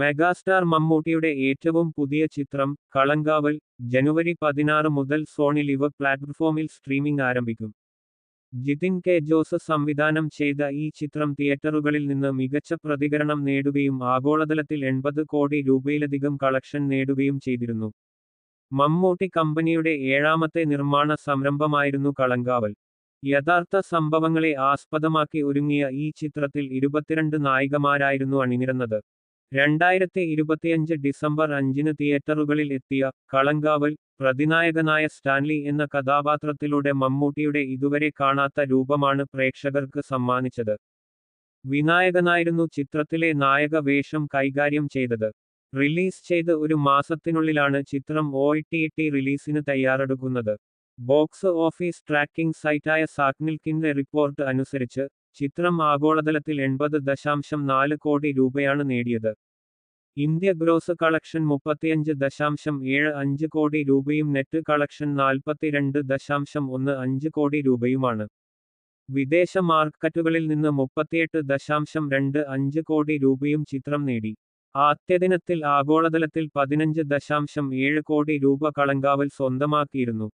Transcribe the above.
Megastar മമ്മൂട്ടിയുടെ ഏറ്റവും പുതിയ ചിത്രം കളങ്കാവൽ ജനുവരി പതിനാറ് മുതൽ സോണി ലിവ് പ്ലാറ്റ്ഫോമിൽ സ്ട്രീമിംഗ് ആരംഭിക്കും. ജിതിൻ കെ ജോസ് സംവിധാനം ചെയ്ത ഈ ചിത്രം തിയേറ്ററുകളിൽ നിന്ന് മികച്ച പ്രതികരണം നേടുകയും ആഗോളതലത്തിൽ എൺപത് കോടി രൂപയിലധികം കളക്ഷൻ നേടുകയും ചെയ്തിരുന്നു. മമ്മൂട്ടി കമ്പനിയുടെ ഏഴാമത്തെ നിർമ്മാണ സംരംഭമായിരുന്നു കളങ്കാവൽ. യഥാർത്ഥ സംഭവങ്ങളെ ആസ്പദമാക്കി ഒരുങ്ങിയ ഈ ചിത്രത്തിൽ ഇരുപത്തിരണ്ട് നായികമാരായിരുന്നു അണിനിരന്നത്. രണ്ടായിരത്തി ഇരുപത്തിയഞ്ച് ഡിസംബർ അഞ്ചിന് തിയേറ്ററുകളിൽ എത്തിയ കളങ്കാവൽ പ്രതിനായകനായ സ്റ്റാൻലി എന്ന കഥാപാത്രത്തിലൂടെ മമ്മൂട്ടിയുടെ ഇതുവരെ കാണാത്ത രൂപമാണ് പ്രേക്ഷകർക്ക് സമ്മാനിച്ചത്. വിനായകനായിരുന്നു ചിത്രത്തിലെ നായക വേഷം കൈകാര്യം ചെയ്തത്. റിലീസ് ചെയ്ത് ഒരു മാസത്തിനുള്ളിലാണ് ചിത്രം ഒ റിലീസിന് തയ്യാറെടുക്കുന്നത്. ബോക്സ് ഓഫീസ് ട്രാക്കിംഗ് സൈറ്റായ സാക്നിൽക്കിന്റെ റിപ്പോർട്ട് അനുസരിച്ച് ചിത്രം ആഗോളതലത്തിൽ എൺപത് ദശാംശം നാല് കോടി രൂപയാണ് നേടിയത്. ഇന്ത്യ ഗ്രോസ് കളക്ഷൻ മുപ്പത്തിയഞ്ച് ദശാംശം ഏഴ് അഞ്ച് കോടി രൂപയും നെറ്റ് കളക്ഷൻ നാൽപ്പത്തിരണ്ട് ദശാംശം ഒന്ന് അഞ്ച് കോടി രൂപയുമാണ്. വിദേശ മാർക്കറ്റുകളിൽ നിന്ന് മുപ്പത്തിയെട്ട് ദശാംശം രണ്ട് അഞ്ച് കോടി രൂപയും ചിത്രം നേടി. ആദ്യദിനത്തിൽ ആഗോളതലത്തിൽ പതിനഞ്ച് ദശാംശം ഏഴ് കോടി രൂപ കളങ്കാവൽ സ്വന്തമാക്കിയിരുന്നു.